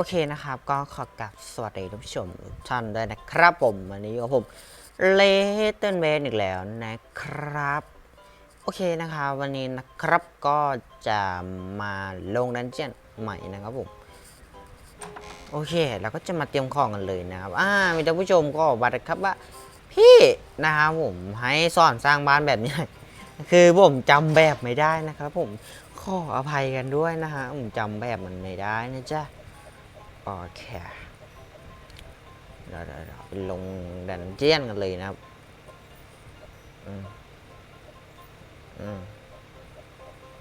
โอเคนะครับ ก็ขอกลับสวัสดีทุกผู้ชมทุกท่านด้วยนะครับผมวันนี้กับผมเลเตนเบนอีกแล้วนะครับ โอเคนะครับวันนี้นะครับก็จะมาลงดันเจียนใหม่นะครับผมโอเคเราก็จะมาเตรียมของกันเลยนะครับอ่ามีท่านผู้ชมก็บอกมาครับว่า พี่นะครับผมให้สอนสร้างบ้านแบบนี้คือผมจำแบบไม่ได้นะครับ ผมขออภัยกันด้วยนะฮะผมจำแบบมันไม่ได้นะจ๊ะ โอเคเดี๋ยวเดี๋ยวไปลงดันเจียนกันเลยนะครับ อืม อืม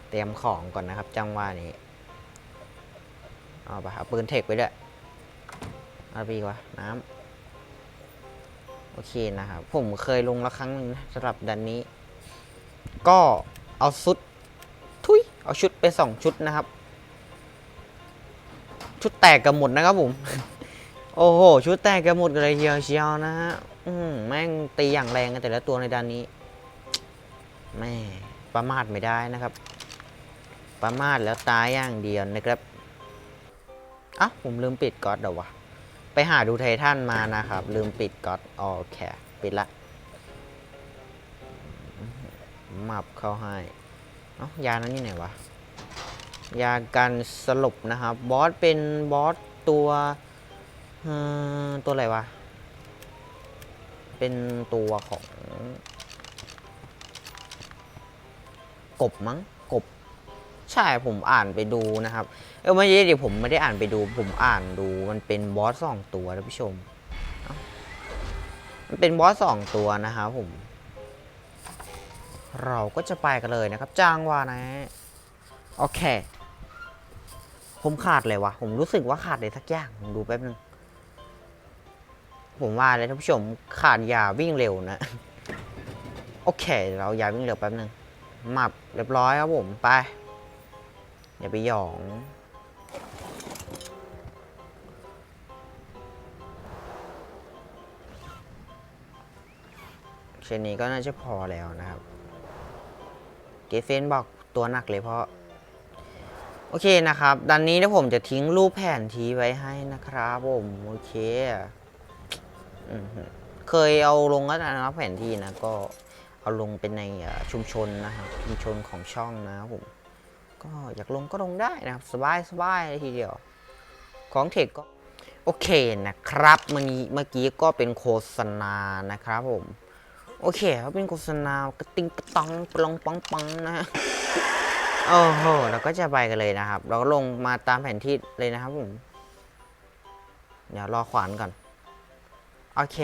เตรียมของก่อนนะครับจังหวะนี้ เอาไปเอาปืนเทคไปด้วยเอาไปีกวะน้ำ โอเคนะครับ ผมเคยลงแล้วครั้งนึงสำหรับดันนี้ ก็เอาชุด ทุย เอาชุดไปสองชุดนะครับ ชุดแตกกันหมดนะครับผม โอ้โห ชุดแตกกันหมดเลยเชียวเชียวนะฮะอืมแม่งตีอย่างแรงกันแต่ละตัวในด้านนี้ แม่ประมาทไม่ได้นะครับ ประมาทแล้วตายอย่างเดียวนะครับอะผมลืมปิดก๊อตเดี๋ยววะ ไปหาดูไททันมานะครับ ลืมปิดก๊อตโอเคปิดละมับเข้าให้ เอ้ายานั้นนี่ไหนวะ ยากันสลบนะครับ บอสเป็นบอสตัวตัวอะไรวะ เป็นตัวของ กบมั้งกบ ใช่ผมอ่านไปดูนะครับ เออไม่ใช่เดี๋ยวผมไม่ได้อ่านไปดู ผมอ่านดูมันเป็นบอสสองตัวท่านผู้ชม มันเป็นบอสสองตัวนะครับผม เราก็จะไปกันเลยนะครับ จ้างว่านะ โอเค ผมขาดเลยวะผมรู้สึกว่าขาดเลยสักอย่างผมดูแป๊บนึง ผมว่าเลยท่านผู้ชมขาดยาวิ่งเร็วนะ โอเค เรายาวิ่งเร็วแป๊บนึงหมับเรียบร้อยครับผมไปอย่าไปหยอง เชนนี้ก็น่าจะพอแล้วนะครับ เกฟเฟนบอกตัวหนักเลยเพราะ โอเคนะครับดันนี้เดี๋ยวผมจะทิ้งรูปแผนที่ไว้ให้นะครับผมโอเคอเคยเอาลงแล้วนะครับแผนที่นะก็เอาลงเป็นในชุมชนนะครับชุมชนของช่องนะครับผมก็อยากลงก็ลงได้นะครับ สบายสบายเลยทีเดียว ของเทคก็โอเคนะครับเมื่อนี้เมื่อกี้ก็เป็นโฆษณานะครับผม โอเคเป็นโฆษณากระติงกระตองปลองปังปังนะ โอ้โหเราก็จะไปกันเลยนะครับ เราก็ลงมาตามแผนที่เลยนะครับผม เดี๋ยวรอขวานก่อน โอเค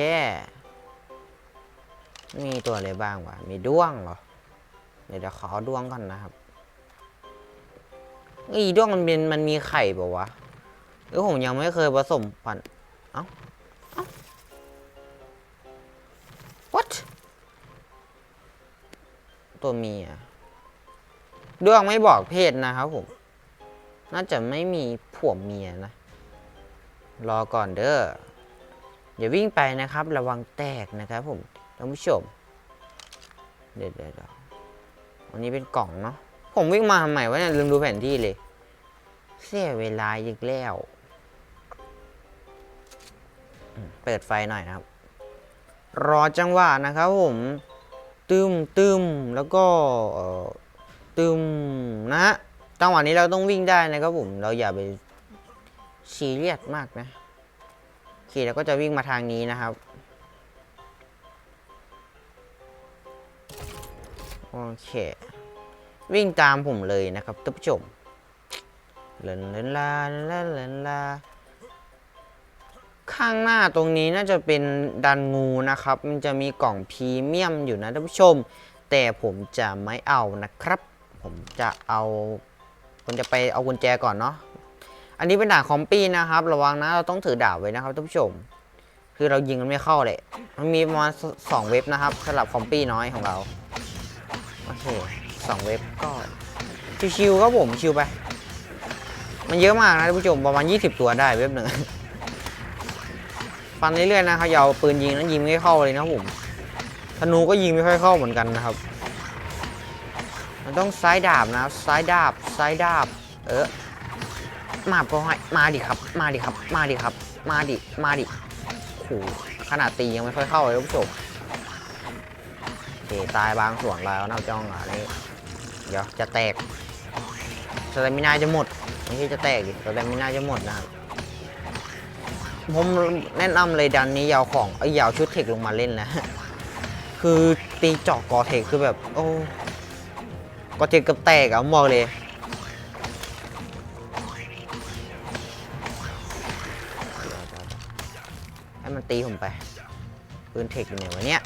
มีตัวอะไรบ้างวะ มีด้วงเหรอ เดี๋ยวเดี๋ยวขอด้วงก่อนนะครับอีด้วงมันเป็นมันมีไข่เปล่าวะหรือผมยังไม่เคยผสมพันธุ์เอ้าเอ้า what ตัวเมีย ดวงไม่บอกเพศนะครับผม น่าจะไม่มีผัวเมียนะ รอก่อนเด้ออย่าวิ่งไปนะครับ ระวังแตกนะครับผมท่านผู้ชม เดี๋ยวเดี๋ยวอันนี้เป็นกล่องเนาะผมวิ่งมาทำไมวะเนี่ยลืมดูแผนที่เลย เสียเวลาอีกแล้ว เปิดไฟหน่อยนะครับ รอจังหวะนะครับผม ตึมตึมแล้วก็ ตึมนะฮะจังหวะนี้เราต้องวิ่งได้นะครับผมเราอย่าไปซีเรียสมากนะโอเคเราก็จะวิ่งมาทางนี้นะครับโอเค วิ่งตามผมเลยนะครับท่านผู้ชมเลนเลนลาเลนเลนลาข้างหน้าตรงนี้น่าจะเป็นดันงูนะครับ มันจะมีกล่องพรีเมียมอยู่นะท่านผู้ชม แต่ผมจะไม่เอานะครับ ผมจะเอาผมจะไปเอากุญแจก่อนเนาะอันนี้เป็นด่านคอมปี้นะครับ ระวังนะเราต้องถือดาบไว้นะครับท่านผู้ชม คือเรายิงมันไม่เข้าเลยมันมีประมาณสองเว็บนะครับสำหรับคอมปี้น้อยของเราโอเคสองเว็บก็ชิวๆครับผมชิวไป มันเยอะมากนะท่านผู้ชมประมาณ 20 ตัวได้เว็บหนึ่งฟันเรื่อยๆนะครับอย่าเอาปืนยิงนั้นยิงไม่เข้าเลยนะผมธนูก็ยิงไม่ค่อยเข้าเหมือนกันนะครับ มันต้องซ้ายดาบนะซ้ายดาบซ้ายดาบ เออมาบก็ให้มาดิครับ มาดิครับ มาดิครับ มาดิ มาดิโอ้โหขนาดตียังไม่ค่อยเข้าเลยท่านผู้ชมโอตายบางส่วนแล้วนะจ้องอะนี่เดี๋ยวจะแตกสเตมินาจะหมดไม่ใช่จะแตกดิสเตมินาจะหมดนะครับผมแนะนำเลยดันนี้ยาวของไอ้ยาวชุดเทคลงมาเล่นนะ คือตีเจาะกอเทคคือแบบ โอ้ กอเทคเกับแตกอะมอกเลยให้มันตีผมไปปืนเทคอยู่ไหนวะเนี่ย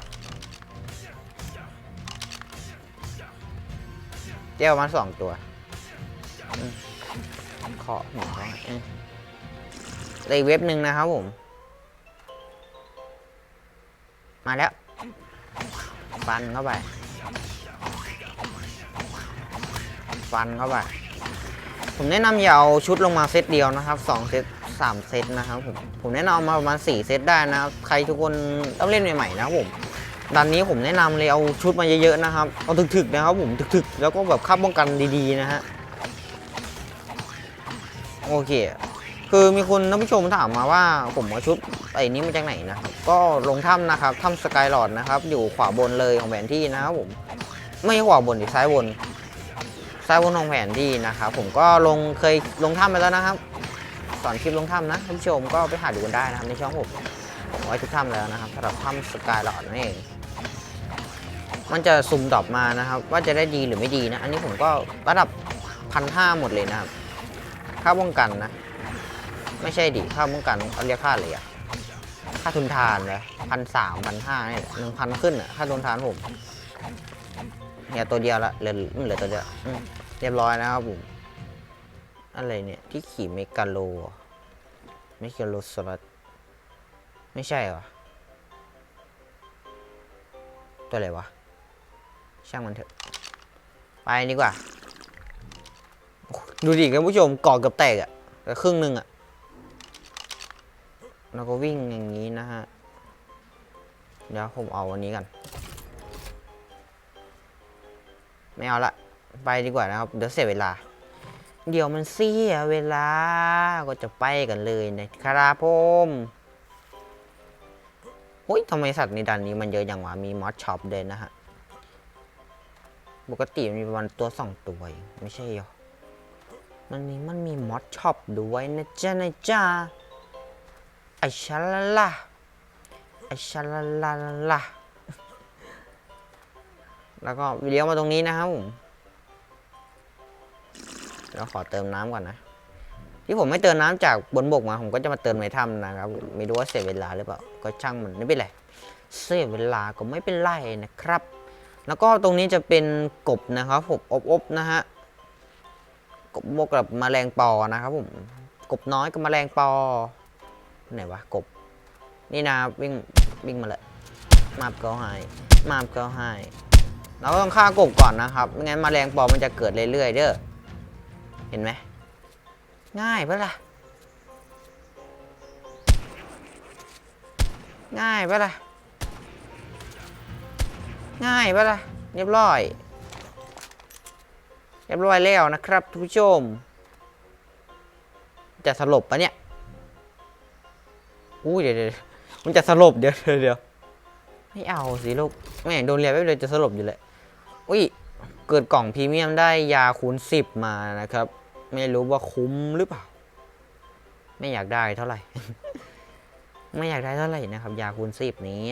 เจ้ามาสองตัวอืมเคาะหัวเขาอืมเลยเว็บหนึ่งนะครับผม มาแล้วฟันเข้าไป ฟันเข้าไปผมแนะนำอย่าเอาชุดลงมาเซตเดียวนะครับสองเซตสามเซตนะครับผมผมแนะนำมาประมาณสี่เซตได้นะครับใครทุกคนต้องเล่นใหม่ๆนะครับผมดันนี้ผมแนะนำเลยเอาชุดมาเยอะๆนะครับเอาถึกๆนะครับผมถึกๆ แล้วก็แบบค่าป้องกันดีๆนะฮะโอเค คือมีคนท่านผู้ชมถามมาว่าผมเอาชุดไอ้นี้มาจากไหนนะครับก็ลงถ้ำนะครับถ้ำสกายหลอดนะครับอยู่ขวาบนเลยของแผนที่นะครับผมไม่ขวาบนดิซ้ายบน ซ้ายบนของแผนที่นะครับผมก็ลงเคยลงถ้ำไปแล้วนะครับ สอนคลิปลงถ้ำนะท่านผู้ชมก็ไปหาดูกันได้นะครับในช่องผมผมไว้ทุกถ้ำแล้วนะครับสำหรับถ้ำสกายหลอดนั่นเองมันจะสุ่มดรอปมานะครับ ว่าจะได้ดีหรือไม่ดีนะ อันนี้ผมก็ระดับพันห้าหมดเลยนะครับค่าป้องกันนะ ไม่ใช่ดิค่าป้องกันเขาเรียกค่าอะไรอะค่าทุนทานเลยพันสามพันห้าเนี่ยหนึ่งพันขึ้นอะค่าทุนทานผม เนี่ยตัวเดียวละเหลือเหลือตัวเดียวอืมเรียบร้อยนะครับผมอะไรเนี่ยที่ขี่เมกาโลเหรอเมกาโลสลัดไม่ใช่เหรอตัวอะไรวะ ช่างมันเถอะ ไปดีกว่า ดูดิคุณผู้ชมกาะเกือบแตกอะแต่ครึ่งหนึ่งอะแล้วก็วิ่งอย่างนี้นะฮะ เดี๋ยวผมเอาอันนี้กัน ไม่เอาละ ไปดีกว่านะครับ เดี๋ยวเสียเวลา เดี๋ยวมันเสียเวลา ก็จะไปกันเลยนะครับผมโอ้ยทำไมสัตว์ในดันนี้มันเยอะอย่างวะ มีมอสช็อปเลยนะฮะ ปกติมันมีประมาณตัวสองตัวไม่ใช่หรอมันมีมันมีมอสช็อปด้วยนะจ๊ะนะจ๊ะไอชาลาลาไอชาลาลาลาลา แล้วก็เลี้ยวมาตรงนี้นะครับผมเราขอเติมน้ำก่อนนะ ที่ผมไม่เติมน้ำจากบนบกมา ผมก็จะมาเติมในถ้ำนะครับ ไม่รู้ว่าเสียเวลาหรือเปล่า ก็ช่างมันไม่เป็นไร เสียเวลาก็ไม่เป็นไรนะครับ แล้วก็ตรงนี้จะเป็นกบนะครับผมอบๆนะฮะ กบบวกกับแมลงปอนะครับผม กบน้อยกับแมลงปอ ไหนวะกบ นี่นะวิ่งวิ่งมาเลย มาบก็ให้มาบก็ให้ เราก็ต้องฆ่ากบก่อนนะครับไม่งั้นแมลงปอมันจะเกิดเรื่อยๆเด้อเห็นไหมง่ายปะล่ะง่ายปะล่ะง่ายปะล่ะเรียบร้อยเรียบร้อยแล้วนะครับทุกผู้ชม จะสลบปะเนี่ยอู้เดี๋ยวเดี๋ยวมันจะสลบเดี๋ยวเดี๋ยวเดี๋ยวไม่เอาสิลูกแม่โดนเรียบไปเลยจะสลบอยู่เลย อุ้ย เกิดกล่องพรีเมียมได้ยาคูณสิบมานะครับ ไม่รู้ว่าคุ้มหรือเปล่า ไม่อยากได้เท่าไหร่ ไม่อยากได้เท่าไหร่นะครับ ยาคูณสิบนี้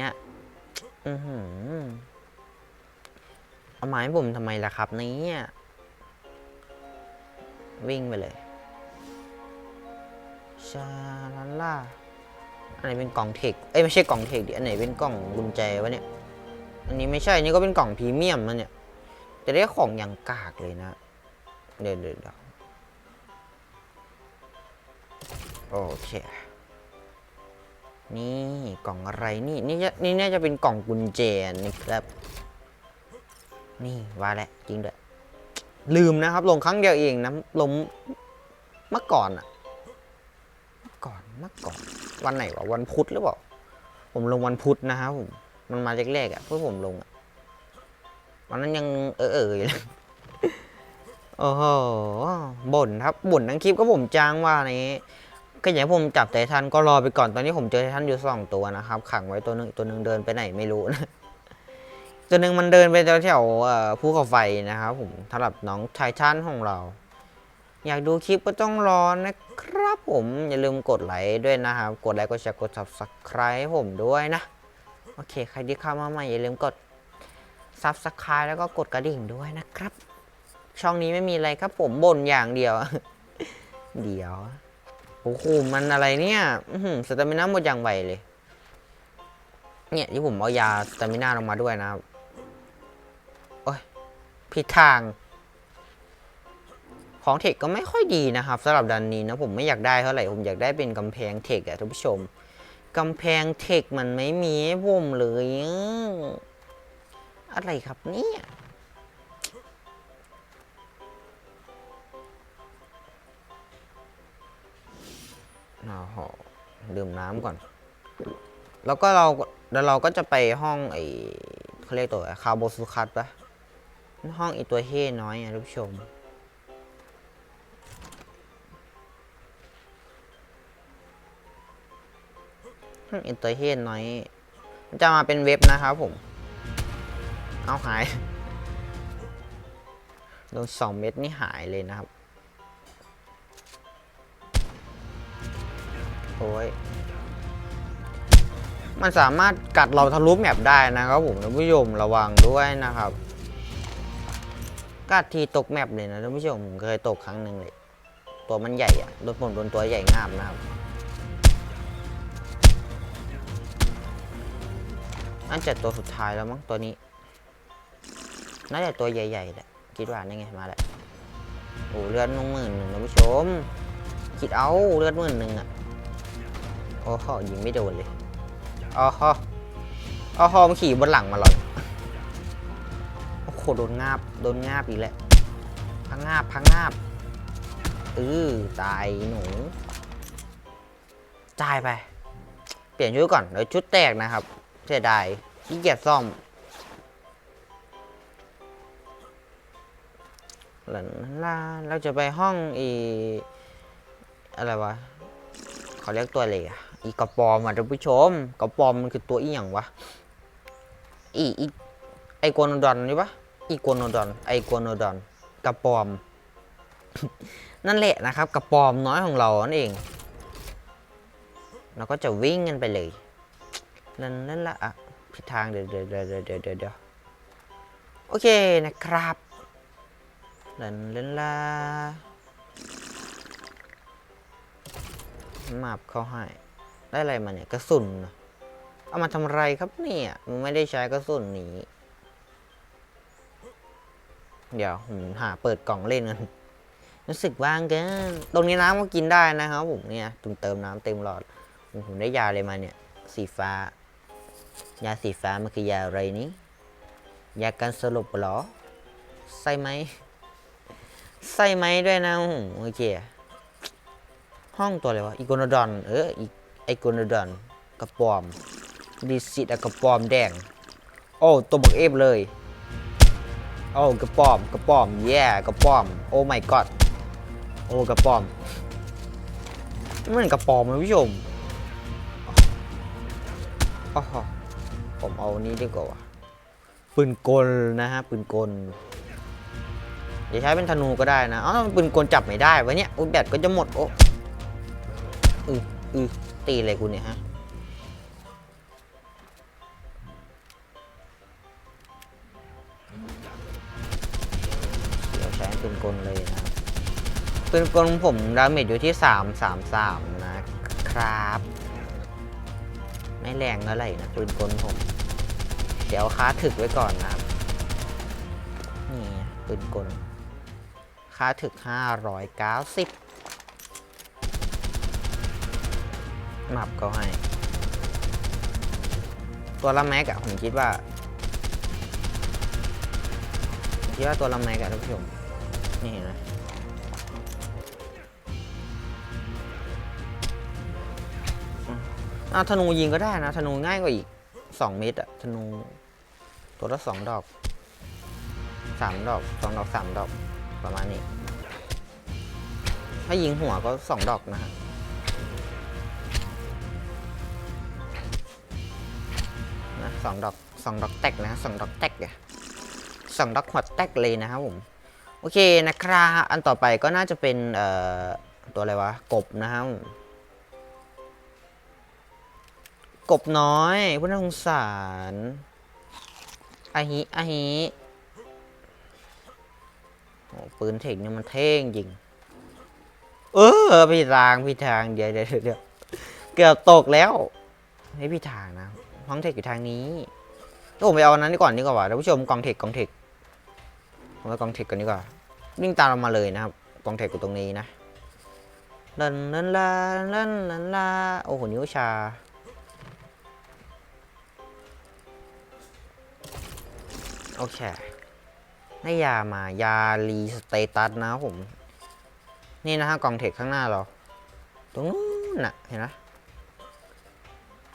อือหือเอาไม้ผมทำไมล่ะครับนี่ยวิ่งไปเลยชาลาล่าอันไหนเป็นกล่องเทคเอ้ยไม่ใช่กล่องเทคดิอันไหนเป็นกล่องกุญแจวะเนี่ยอันนี้ไม่ใช่อันนี้ก็เป็นกล่องพรีเมียมนะเนี่ย จะได้ของอย่างกากเลยนะ เดี๋ยวเดี๋ยวโอเค นี่กล่องอะไรนี่นี่นี่น่าจะเป็นกล่องกุญแจนะครับ นี่ว่าแหละจริงด้วยลืมนะครับ ลงครั้งเดียวเองนะลงเมื่อก่อนอะเมื่อก่อนเมื่อก่อนวันไหนวะวันพุธหรือเปล่า ผมลงวันพุธนะครับผมมันมาแรกๆอะเพื่อผมลงอะ วันนั้นยังเออเอออยู่เลยโอ้โหบ่นครับบ่นทั้งคลิปก็ผมจ้างว่านี้ก็อย่างผมจับไททันก็รอไปก่อนตอนนี้ผมเจอไททันอยู่สองตัวนะครับ ขังไว้ตัวหนึงตัวหนึงเดินไปไหนไม่รู้นะตัวหนึ่งมันเดินไปแถวแถวๆเอ่อภูเขาไฟนะครับผมสำหรับน้องไททันของเรา อยากดูคลิปก็ต้องรอนะครับผมอย่าลืมกดไลค์ด้วยนะครับ กดไลค์กดแชร์กด subscribe ผมด้วยนะ โอเค ใครที่เข้ามาใหม่อย่าลืมกด subscribe แล้วก็กดกระดิ่งด้วยนะครับ ช่องนี้ไม่มีอะไรครับผมบ่นอย่างเดียว เดี๋ยวโอ้โหมันอะไรเนี่ยสตามิน่าหมดอย่างไวเลย เนี่ยที่ผมเอายาสตามิน่าลงมาด้วยนะครับโอ้ยผิดทาง ของเทคก็ไม่ค่อยดีนะครับสำหรับดันนี้นะผมไม่อยากได้เท่าไหร่ ผมอยากได้เป็นกำแพงเทคอะท่านผู้ชมกำแพงเทคมันไม่มีให้ผมเลย อะไรครับเนี่ยโอ้โหดื่มน้ำก่อน แล้วก็เราแล้วเราก็จะไปห้องไอเขาเรียกตัวคาร์โบซูคัตปะห้องไอตัวเฮ่น้อยอะท่านผู้ชมห้องไอตัวเฮ่น้อย จะมาเป็นเว็บนะครับผม เอาหาย โดนสองเม็ดนี่หายเลยนะครับ โอ้ย มันสามารถกัดเราทะลุแมปได้นะครับผมท่านผู้ชมระวังด้วยนะครับ กัดทีตกแมปเลยนะท่านผู้ชมเคยตกครั้งหนึ่งเลย ตัวมันใหญ่อะโดนผมโดนตัวใหญ่งามนะครับน่าจะตัวสุดท้ายแล้วมั้งตัวนี้ น่าจะตัวใหญ่ๆแหละคิดว่านี่ไงมาแล้วโอ้เลือดนุ่งหมื่นหนึ่งท่านผู้ชม คิดเอาเลือดหมื่นหนึ่งอะโอ้โหยิงไม่โดนเลยอ๋อฮะอ๋อฮมันขี่บนหลังมาหรอโอ้โหโดนงาบโดนงาบอีกแล้วพังงาบพังงาบเออตายหนูจ่ายไป เปลี่ยนชุดก่อนเดี๋ยวชุดแตกนะครับเสียดายขี้เกียจซ่อม หลังลาเราจะไปห้องอีอะไรวะเขาเรียกตัวอะไรอะอีกระปอมอะท่านผู้ชมกระปอมมันคือตัวอีหยังวะอีอีไอโกนโนดอนนี่ปะอีโกนโนดอนไอโกนโนดอนกระปอม นั่นแหละนะครับกระปอมน้อยของเรานั่นเองเราก็จะวิ่งกันไปเลยนั่นนั่นละอะผิดทางเดี๋ยวเดี๋ยวเดี๋ยวเดี๋ยวเดี๋ยวโอเคนะครับ ลันลันลามาบเขาให้ ได้อะไรมาเนี่ยกระสุนเอามาทำไรครับเนี่ยมันไม่ได้ใช้กระสุนนี้ เดี๋ยวผมหาเปิดกล่องเล่นกันรู้สึกว่างเกินตรงนี้น้ำก็กินได้นะครับผมเนี่ยตุ่มเติมน้ำเต็มหลอดผมได้ยาอะไรมาเนี่ย สีฟ้า ยาสีฟ้ามันคือยาอะไรนี้ยากันสลบเหรอใส่ไหม ใส่ไหมด้วยนะโอเค ห้องตัวอะไรวะอีโกนดอน เอออีไอโกนดอนกระปอมดิสิตะกระปอมแดง โอ้ตัวบักเอฟเลย โอ้กระปอมกระปอมแย่กระปอม โอ้ my god โอ้กระปอมมันเหมือนกระปอมนะผู้ชมอ๋อผมเอานี้ดีกว่าปืนกลนะฮะปืนกล จะใช้เป็นธนูก็ได้นะอ๋อปืนกลจับไม่ได้วะเนี่ยอุยแบตก็จะหมดโอ้อืออือตีอะไรกูเนี่ยฮะเดี๋ยวใช้ปืนกลเลยนะปืนกลผมดาเมจอยู่ที่ 333 นะครับ ไม่แรงเท่าไหร่นะปืนกลผม เดี๋ยวค้าถึกไว้ก่อนนะครับ นี่ปืนกล ค้าถึก 590มับเขาให้ ตัวละแม็กอะผมคิดว่าคิดว่าตัวละแม็กอะท่านผู้ชม นี่เห็นไหมอะธนูยิงก็ได้นะ ธนูง่ายกว่าอีกสองเมตรอะธนู ตัวละสองดอกสามดอกสองดอกสามดอกโอ ประมาณนี้ ถ้ายิงหัวก็สองดอกนะฮะนะสองดอกสองดอกแตกนะสองดอกแตกเนี่ยสองดอกหัวแตกเลยนะครับผม โอเคนะครับ อันต่อไปก็น่าจะเป็นเอ่อตัวอะไรวะ กบนะครับ กบน้อยผู้น่าสงสารอาฮิอาฮิอ้ ปืนเทคเนี่ยมันเท่งจริง เออพี่ทางพี่ทางเดี๋ยวเดี๋ยวเดี๋ยวเกือบตกแล้วให้พี่ทางนะห้องเทคอยู่ทางนี้แล้วผมไปเอานนั้นดีก่อนดีกว่าท่านผู้ชมกองเทคกองเทคผมไปกองเทคกันดีกว่าวิ่งตามเรามาเลยนะครับกองเทคอยู่ตรงนี้นะลันลันลาลันลันลาโอ้โหนิ้วชาโอเค ได้ยามายารีสเตตัสนะครับผม นี่นะฮะกล่องเทคข้างหน้าเรา ตรงนู้นน่ะ เห็นไหม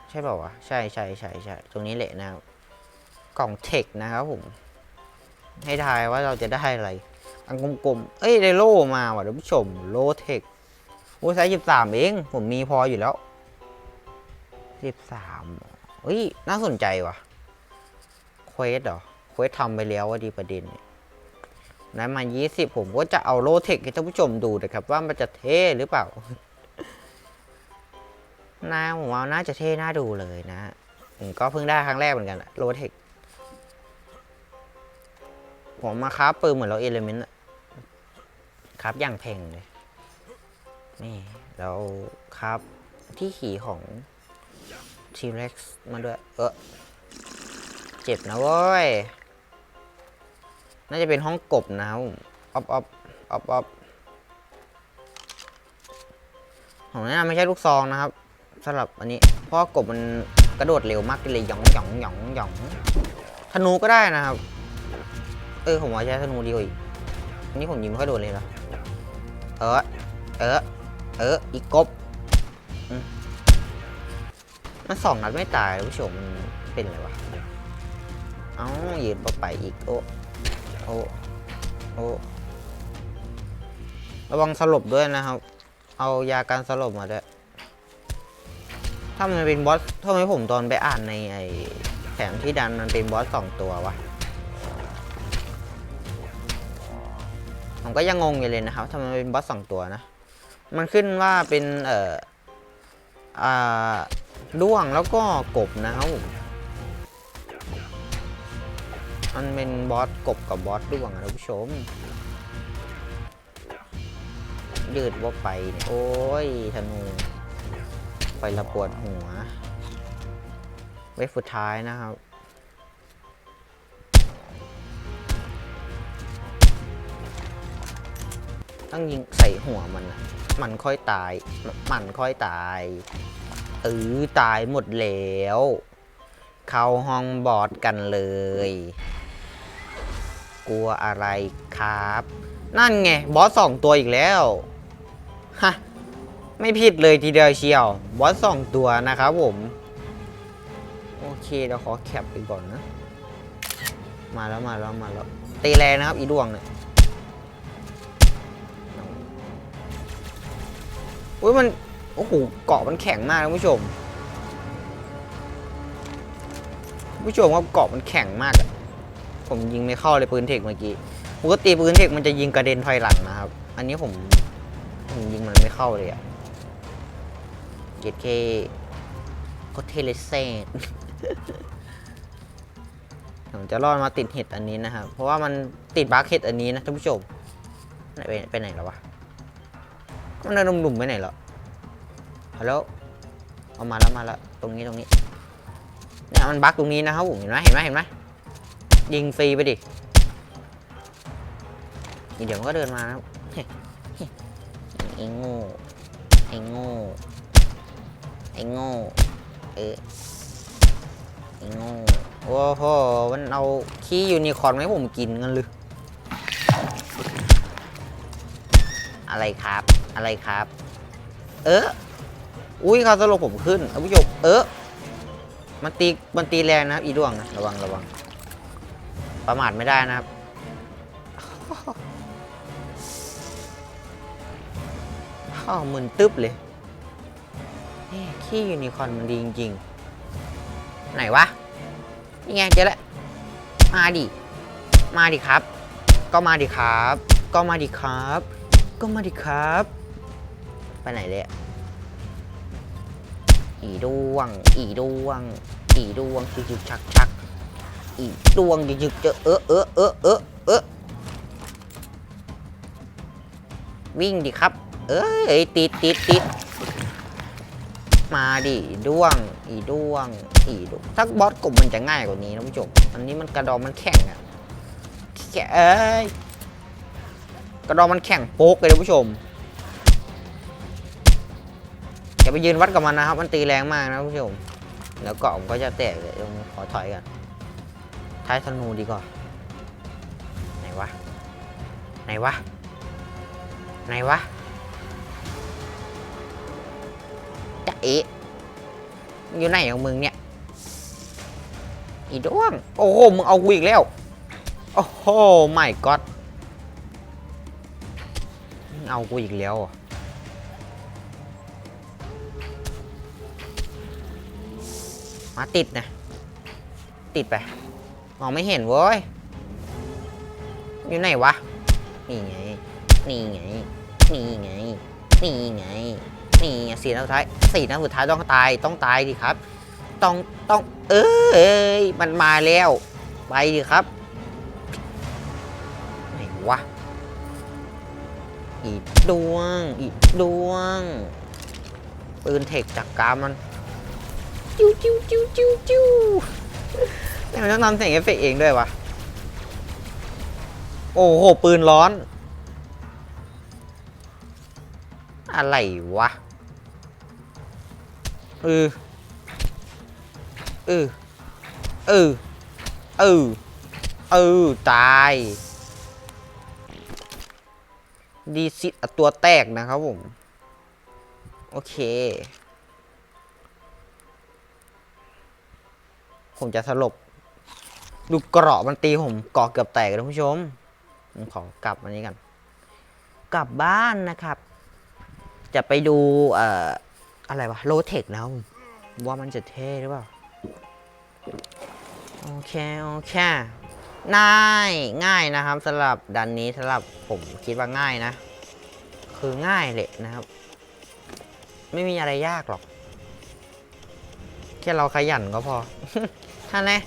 ใช่เปล่าวะ ใช่ใช่ใช่ใช่ตรงนี้แหละนะครับ กล่องเทคนะครับผม ให้ทายว่าเราจะได้อะไร อันกลมๆ เอ้ย ได้โล่มาว่ะท่านผู้ชม โลเทคโอ้ยไซส์สิบสามเอง ผมมีพออยู่แล้วสิบสามเฮ้ย น่าสนใจว่ะ เควสเหรอ เควสทำไปแล้วว่าดีประเด็นเนี่ย นั้นมา 20 ผมก็จะเอาโลเทคให้ท่านผู้ชมดูนะครับ ว่ามันจะเท่หรือเปล่าน่าผมว่าน่าจะเท่น่าดูเลยนะผมก็เพิ่งได้ครั้งแรกเหมือนกันโลเทคผมมาค้าปืนเหมือนเราเอลเมนต์ครับอย่างแพงเลย นี่เราครับที่ขี่ของทีเร็กซ์มาด้วย เออเจ็บนะเว้ย น่าจะเป็นห้องกบนะครับออฟออฟออฟออฟของนี่ไม่ใช่ลูกซองนะครับสำหรับอันนี้ เพราะกบมันกระโดดเร็วมากเลยหยองหยองหยองหยองธนูก็ได้นะครับ เออผมว่าใช้ธนูดีกว่าอีกนนี้ผมยิงไม่ค่อยโดนเลยนะเออ เออ เออ อีกกบมันสองนัดไม่ตายผู้ชมเป็นอะไรวะ เอ้ายืนไปอีกโอ้ อ้โอ้ระวังสลบด้วยนะครับ เอายาการสลบมาด้วย ถ้ามันเป็นบอสทำไมผมตอนไปอ่านในไอแผนที่ดันมันเป็นบอสสองตัววะ ผมก็ยังงงอยู่เลยนะครับทำไมเป็นบอสสองตัวนะ มันขึ้นว่าเป็นเอ่อ อ่า ด้วงแล้วก็กบนะครับผม มันเป็นบอสกบกับบอสด้วงอะท่านผู้ชม ยืดว่าไปเนี่ยโอ้ยธนูไปละปวดหัวไว้สุดท้ายนะครับต้องยิงใส่หัวมัน มันค่อยตาย มันค่อยตายเออตายหมดแล้ว เข้าห้องบอสกันเลย กลัวอะไรครับ นั่นไง บอสสองตัวอีกแล้ว ฮะ ไม่ผิดเลยทีเดียวเชียว บอสสองตัวนะครับผม โอเคเดี๋ยวขอแคปไปก่อนนะ มาแล้วมาแล้วมาแล้วตีแรงนะครับ อีดวงเนี่ยอุ้ยมัน โอ้โห เกาะมันแข็งมากนะผู้ชม ผู้ชมครับเกาะมันแข็งมากอะ ผมยิงไม่เข้าเลยปืนเทคเมื่อกี้ปกติปืนเทคมันจะยิงกระเด็นถอยหลังนะครับ อันนี้ผมผมยิงมันไม่เข้าเลยอะเกตเคโคตรเทเลเซตผมจะรอดมาติดเห็ดอันนี้นะครับ เพราะว่ามันติดบัคเห็ดอันนี้นะท่านผู้ชมไหนไปไปไหนแล้ววะมันเดินหนุ่มๆไปไหนแล้วฮัลโหลเอามาแล้วมาแล้วตรงนี้ตรงนี้เนี่ยมันบั๊กตรงนี้นะครับผมเห็นไหมเห็นไหมเห็นไหม ยิงฟรีไปดิเดี๋ยวมันก็เดินมานะครับเฮ้ยเฮ้ยไอ้โง่ไอ้โง่ไอ้โง่เออไอ้โง่โอ้โหมันเอาขี้ยูนิคอร์นมาให้ผมกินกันหรืออะไรครับ อะไรครับ เอออุ้ยเขาสลบผมขึ้นท่านผู้ชมเออมันตีมันตีแรงนะครับอีดวงนะระวังระวัง ประมาทไม่ได้นะครับ ข้าวมึนตึ๊บเลยนี่ขี้ยูนิคอร์นมันดีจริงๆ ไหนวะ นี่ไงเจ๊ละ มาดิ มาดิครับ ก็มาดิครับ ก็มาดิครับ ก็มาดิครับ ไปไหนเลยอีดวง อีดวง อีดวงชิกชักชัก ชักดวงจึกจึกจอเออเออเออเออเออวิ่งดิครับ เอ้ยติดติดติดมาดิด้วง อีด้วง อีด้วงถ้าบอสกบมันจะง่ายกว่านี้นะผู้ชมอันนี้มันกระดองมันแข็งอะแข็งเอ้ยกระดองมันแข็งโป๊กเลยนะผู้ชมอย่าไปยืนวัดกับมันนะครับ มันตีแรงมากนะผู้ชมเดี๋ยวเกาะผมก็จะแตกเลยผมขอถอยกัน ท้ายธนูดีกว่า ไหนวะ ไหนวะ ไหนวะ จะเอะอยู่ไหนของมึงเนี่ย อีด้วง โอ้โห มึงเอากูอีกแล้ว โอ้โหไม่ก็มึงเอากูอีกแล้วมาติดนะ ติดไป มองไม่เห็นเว้ย อยู่ไหนวะ นี่ไง นี่ไง นี่ไง นี่ไง นี่ไงสี่นัดสุดท้ายสี่นัดสุดท้ายต้องตาย ต้องตายดิครับ ต้อง ต้อง เอ้ย มันมาแล้ว ไปดิครับ ไหนวะ อีกดวง อีกดวง ปืนเทคจากกามัน จิ้วจิ้วจิ้วจิ้วจิ้ว มันต้องทำเสียงเอฟเฟกเองด้วยวะ โอ้โห ปืนร้อน อะไรวะ เออ เออ เออ เออ เออ ตาย ดีซิตตัวแตกนะครับผม โอเคผมจะสลบ ดูเกราะมันตีผมเกาะเกือบแตกเลยท่านผู้ชมผมขอกลับอันนี้กัน กลับบ้านนะครับ จะไปดูเอ่ออะไรวะโลเทคนะว่ามันจะเท่หรือเปล่า โอเค โอเคง่ายง่ายนะครับสำหรับดันนี้สำหรับผมคิดว่าง่ายนะ คือง่ายเลยนะครับ ไม่มีอะไรยากหรอก แค่เราขยันก็พอท่านน่ข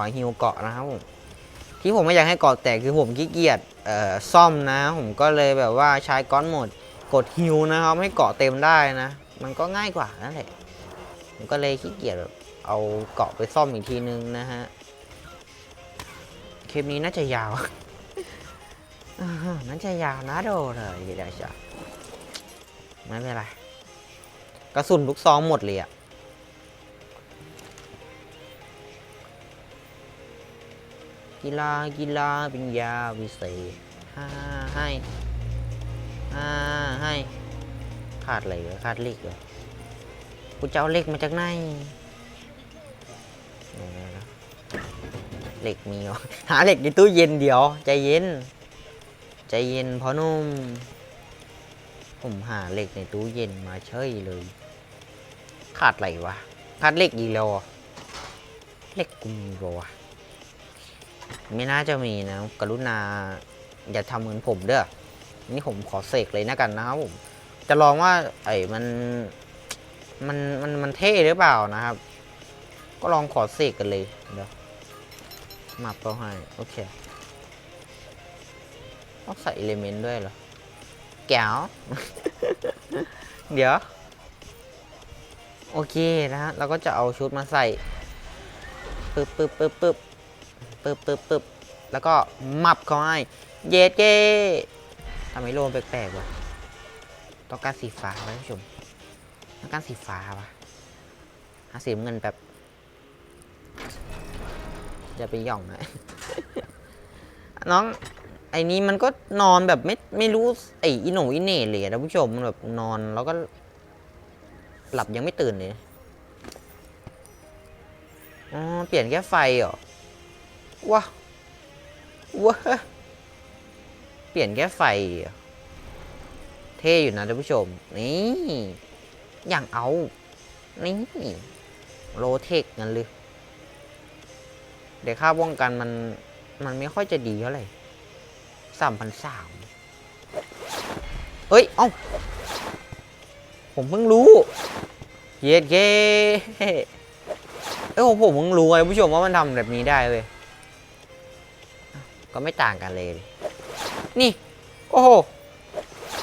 อฮิวเกาะนะครับผมที่ผมไม่อยากให้เกาะแตกคือผมขี้เกียจซ่อมนะ ผมก็เลยแบบว่าใช้ก้อนหมดกดฮิวนะครับให้เกาะเต็มได้นะ มันก็ง่ายกว่านั่นแหละผมก็เลยขี้เกียจแบบเอาเกาะไปซ่อมอีกทีนึงนะฮะคลิปนี้น่าจะยาวน่าจะยาวนะโดเลยเดี๋ยวจะไม่เป็นไรกระสุนลูกซองหมดเลยอะ กีฬากีฬาเป็นยาวิเศษห้าให้ห้าให้ขาดอะไรเหรอขาดเล็กเหรอกูจะเอาเล็กมาจากไหนเหล็กมีเหรอหาเหล็กในตู้เย็นเดี๋ยวใจเย็น ใจเย็นพอนุ่ม ผมหาเหล็กในตู้เย็นมาเฉยเลย ขาดอะไรวะ ขาดเหล็กอีกแล้วเหรเล็กกูมีวะ ไม่น่าจะมีนะ กรุณา อย่าทำเหมือนผมเด้อ นี่ผมขอเสกเลยนะกันนะครับผม จะลองว่า ไอ้มัน มัน มัน มันเท่หรือเปล่านะครับ ก็ลองขอเสกกันเลย เดี๋ยวมาเป้าให้ โอเคต้องใส่เอลิเมนต์ด้วยเหรอ แก้ว เดี๋ยว โอเคนะฮะเราก็จะเอาชุดมาใส่ปึ๊บปึ๊บปึ๊บปึ๊บ ปึ๊บปึ๊บปึ๊บแล้วก็มับเขาให้ เย็ดเก้ทำไมโลมแปลกๆวะต้องการสีฟ้าไว้ท่านผู้ชมต้องการสีฟ้าวะหาสีเงินแบบอย่าไปหย่องนะน้องไอ้นี้มันก็นอนแบบไม่ไม่รู้ไอ้อีโหนอีเหน่เลยอะท่านผู้ชมมันแบบนอนแล้วก็ หลับยังไม่ตื่นเลยอ๋อเปลี่ยนแค่ไฟเหรอ ว้าว้าลี่ยนแค่ไฟ เท่อยู่นะท่านผู้ชม นี่ อย่างเอา นี่โลเทคงั้นเลยเดี๋ยวค่าป้องกันมัน มันไม่ค่อยจะดีเท่าไหร่สามพันสามเฮ้ย เอ้า ผมเพิ่งรู้ เย็ดเย้เอ้ยผมผมเพิ่งรู้ไงผู้ชมว่ามันทำแบบนี้ได้เว้ย ก็ไม่ต่างกันเลย นี่ โอ้โห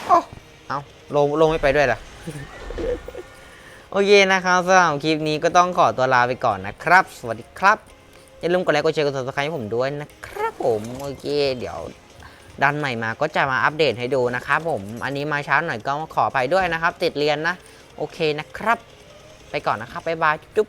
โอ้เอาลงลงไม่ไปด้วยล่ะ โอเคนะครับสำหรับคลิปนี้ก็ต้องขอตัวลาไปก่อนนะครับ สวัสดีครับ อย่าลืมกดไลค์กดแชร์กด subscribe ให้ผมด้วยนะครับผมโอเค เดี๋ยวดันใหม่มาก็จะมาอัปเดตให้ดูนะครับผม อันนี้มาช้าหน่อยก็ขออภัยด้วยนะครับ ติดเรียนนะ โอเคนะครับ ไปก่อนนะครับ บ๊ายบาย จุ๊บ